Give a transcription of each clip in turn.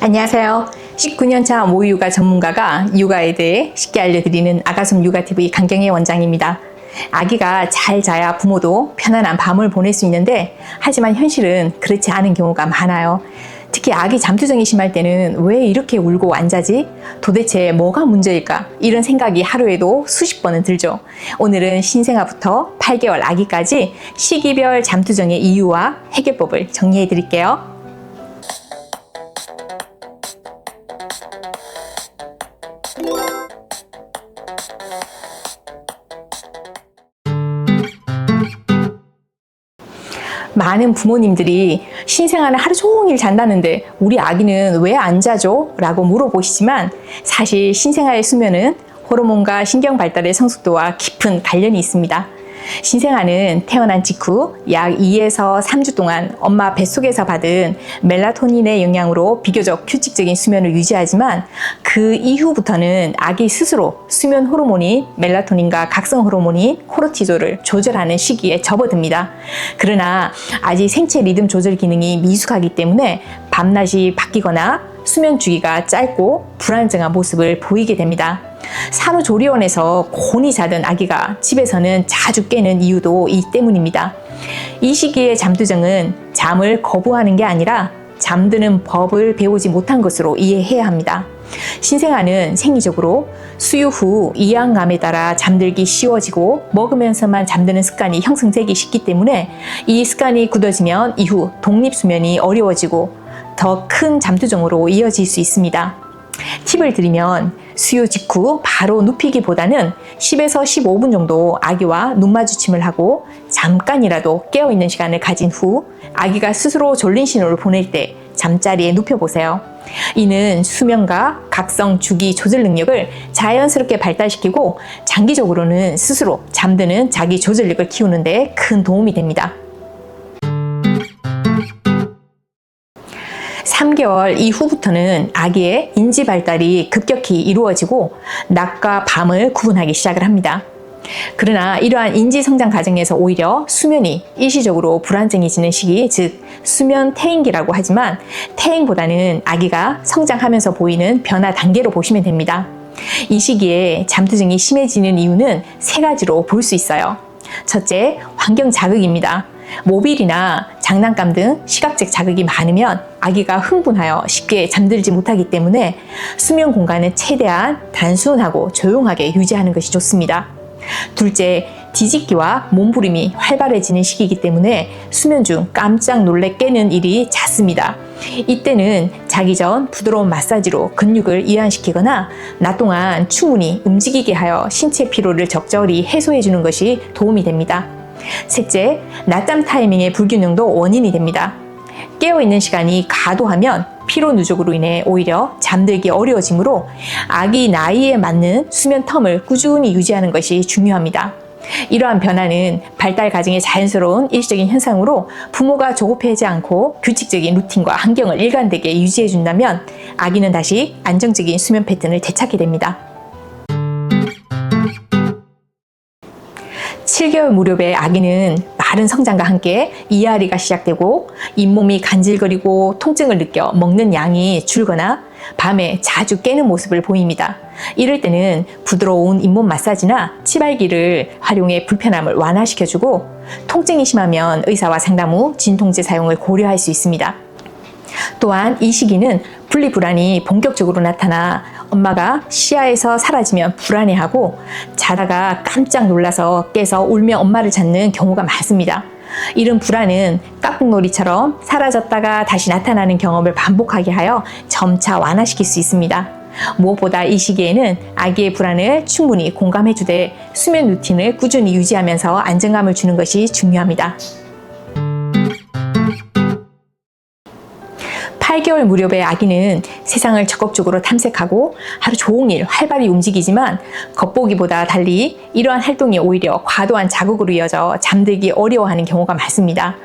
안녕하세요. 19년차 모유가 전문가가 육아에 대해 쉽게 알려드리는 아가솜 육아TV 강경혜 원장입니다. 아기가 잘 자야 부모도 편안한 밤을 보낼 수 있는데 하지만 현실은 그렇지 않은 경우가 많아요. 특히 아기 잠투정이 심할 때는 왜 이렇게 울고 안 자지? 도대체 뭐가 문제일까? 이런 생각이 하루에도 수십 번은 들죠. 오늘은 신생아부터 8개월 아기까지 시기별 잠투정의 이유와 해결법을 정리해 드릴게요. 많은 부모님들이 신생아는 하루 종일 잔다는데 우리 아기는 왜 안 자죠? 라고 물어보시지만 사실 신생아의 수면은 호르몬과 신경 발달의 성숙도와 깊은 관련이 있습니다. 신생아는 태어난 직후 약 2에서 3주 동안 엄마 뱃속에서 받은 멜라토닌의 영향으로 비교적 규칙적인 수면을 유지하지만 그 이후부터는 아기 스스로 수면 호르몬인 멜라토닌과 각성 호르몬인 코르티졸을 조절하는 시기에 접어듭니다. 그러나 아직 생체 리듬 조절 기능이 미숙하기 때문에 밤낮이 바뀌거나 수면 주기가 짧고 불안정한 모습을 보이게 됩니다. 산후조리원에서 곤히 자던 아기가 집에서는 자주 깨는 이유도 이 때문입니다. 이 시기의 잠투정은 잠을 거부하는 게 아니라 잠드는 법을 배우지 못한 것으로 이해해야 합니다. 신생아는 생리적으로 수유 후 이양감에 따라 잠들기 쉬워지고 먹으면서만 잠드는 습관이 형성되기 쉽기 때문에 이 습관이 굳어지면 이후 독립수면이 어려워지고 더 큰 잠투정으로 이어질 수 있습니다. 팁을 드리면 수유 직후 바로 눕히기보다는 10에서 15분 정도 아기와 눈 마주침을 하고 잠깐이라도 깨어있는 시간을 가진 후 아기가 스스로 졸린 신호를 보낼 때 잠자리에 눕혀보세요. 이는 수면과 각성 주기 조절 능력을 자연스럽게 발달시키고 장기적으로는 스스로 잠드는 자기 조절력을 키우는 데 큰 도움이 됩니다. 3개월 이후부터는 아기의 인지 발달이 급격히 이루어지고 낮과 밤을 구분하기 시작을 합니다. 그러나 이러한 인지 성장 과정에서 오히려 수면이 일시적으로 불안정해지는 시기, 즉 수면 퇴행기라고 하지만 퇴행보다는 아기가 성장하면서 보이는 변화 단계로 보시면 됩니다. 이 시기에 잠투증이 심해지는 이유는 세 가지로 볼 수 있어요. 첫째, 환경 자극입니다. 모빌이나 장난감 등 시각적 자극이 많으면 아기가 흥분하여 쉽게 잠들지 못하기 때문에 수면 공간은 최대한 단순하고 조용하게 유지하는 것이 좋습니다. 둘째, 뒤집기와 몸부림이 활발해지는 시기이기 때문에 수면 중 깜짝 놀래 깨는 일이 잦습니다. 이때는 자기 전 부드러운 마사지로 근육을 이완시키거나 낮 동안 충분히 움직이게 하여 신체 피로를 적절히 해소해 주는 것이 도움이 됩니다. 셋째, 낮잠 타이밍의 불균형도 원인이 됩니다. 깨어있는 시간이 과도하면 피로 누적으로 인해 오히려 잠들기 어려워지므로 아기 나이에 맞는 수면 텀을 꾸준히 유지하는 것이 중요합니다. 이러한 변화는 발달 과정의 자연스러운 일시적인 현상으로 부모가 조급해하지 않고 규칙적인 루틴과 환경을 일관되게 유지해 준다면 아기는 다시 안정적인 수면 패턴을 되찾게 됩니다. 7개월 무렵의 아기는 빠른 성장과 함께 이앓이가 시작되고 잇몸이 간질거리고 통증을 느껴 먹는 양이 줄거나 밤에 자주 깨는 모습을 보입니다. 이럴 때는 부드러운 잇몸 마사지나 치발기를 활용해 불편함을 완화시켜주고 통증이 심하면 의사와 상담 후 진통제 사용을 고려할 수 있습니다. 또한 이 시기는 분리 불안이 본격적으로 나타나 엄마가 시야에서 사라지면 불안해하고 자다가 깜짝 놀라서 깨서 울며 엄마를 찾는 경우가 많습니다. 이런 불안은 깍꿍놀이처럼 사라졌다가 다시 나타나는 경험을 반복하게 하여 점차 완화시킬 수 있습니다. 무엇보다 이 시기에는 아기의 불안을 충분히 공감해주되 수면 루틴을 꾸준히 유지하면서 안정감을 주는 것이 중요합니다. 8개월 무렵의 아기는 세상을 적극적으로 탐색하고 하루 종일 활발히 움직이지만 겉보기보다 달리 이러한 활동이 오히려 과도한 자극으로 이어져 잠들기 어려워하는 경우가 많습니다.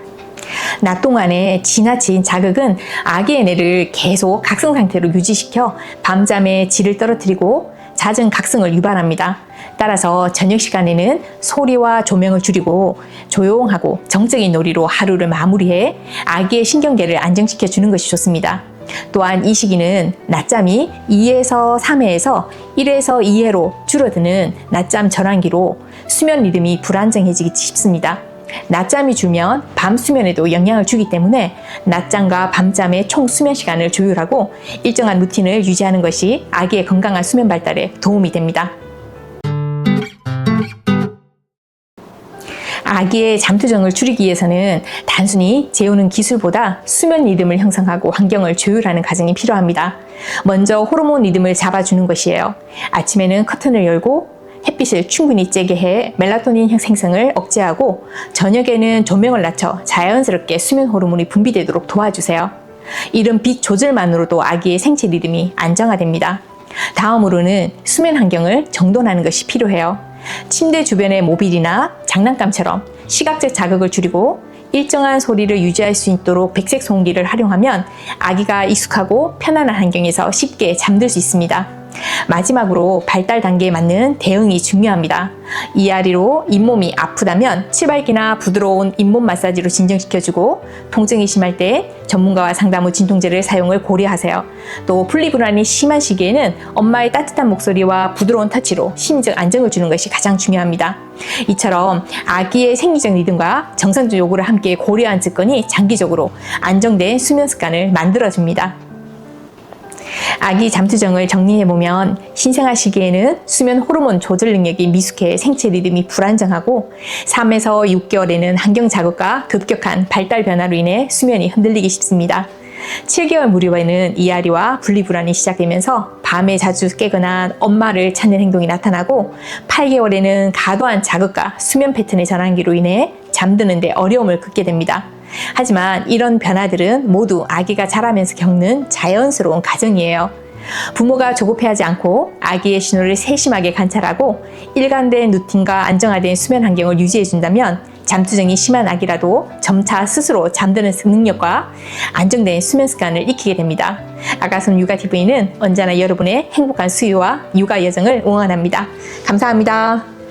낮 동안에 지나친 자극은 아기의 뇌를 계속 각성 상태로 유지시켜 밤잠의 질을 떨어뜨리고 잦은 각성을 유발합니다. 따라서 저녁 시간에는 소리와 조명을 줄이고 조용하고 정적인 놀이로 하루를 마무리해 아기의 신경계를 안정시켜 주는 것이 좋습니다. 또한 이 시기는 낮잠이 2에서 3회에서 1에서 2회로 줄어드는 낮잠 전환기로 수면 리듬이 불안정해지기 쉽습니다. 낮잠이 줄면 밤 수면에도 영향을 주기 때문에 낮잠과 밤잠의 총 수면 시간을 조율하고 일정한 루틴을 유지하는 것이 아기의 건강한 수면 발달에 도움이 됩니다. 아기의 잠투정을 줄이기 위해서는 단순히 재우는 기술보다 수면 리듬을 형성하고 환경을 조율하는 과정이 필요합니다. 먼저 호르몬 리듬을 잡아주는 것이에요. 아침에는 커튼을 열고 햇빛을 충분히 쬐게 해 멜라토닌 생성을 억제하고 저녁에는 조명을 낮춰 자연스럽게 수면 호르몬이 분비되도록 도와주세요. 이런 빛 조절만으로도 아기의 생체 리듬이 안정화됩니다. 다음으로는 수면 환경을 정돈하는 것이 필요해요. 침대 주변의 모빌이나 장난감처럼 시각적 자극을 줄이고 일정한 소리를 유지할 수 있도록 백색 소음기를 활용하면 아기가 익숙하고 편안한 환경에서 쉽게 잠들 수 있습니다. 마지막으로 발달 단계에 맞는 대응이 중요합니다. 이아리로 잇몸이 아프다면 치발기나 부드러운 잇몸 마사지로 진정시켜주고 통증이 심할 때 전문가와 상담 후 진통제를 사용을 고려하세요. 또 분리불안이 심한 시기에는 엄마의 따뜻한 목소리와 부드러운 터치로 심적 안정을 주는 것이 가장 중요합니다. 이처럼 아기의 생리적 리듬과 정상적 요구를 함께 고려한 측건이 장기적으로 안정된 수면 습관을 만들어줍니다. 아기 잠투정을 정리해보면 신생아 시기에는 수면 호르몬 조절 능력이 미숙해 생체 리듬이 불안정하고 3에서 6개월에는 환경 자극과 급격한 발달 변화로 인해 수면이 흔들리기 쉽습니다. 7개월 무렵에는 이아리와 분리불안이 시작되면서 밤에 자주 깨거나 엄마를 찾는 행동이 나타나고 8개월에는 과도한 자극과 수면 패턴의 전환기로 인해 잠드는데 어려움을 겪게 됩니다. 하지만 이런 변화들은 모두 아기가 자라면서 겪는 자연스러운 과정이에요. 부모가 조급해하지 않고 아기의 신호를 세심하게 관찰하고 일관된 루틴과 안정화된 수면 환경을 유지해준다면 잠투정이 심한 아기라도 점차 스스로 잠드는 능력과 안정된 수면 습관을 익히게 됩니다. 아가손 육아TV는 언제나 여러분의 행복한 수유와 육아 여정을 응원합니다. 감사합니다.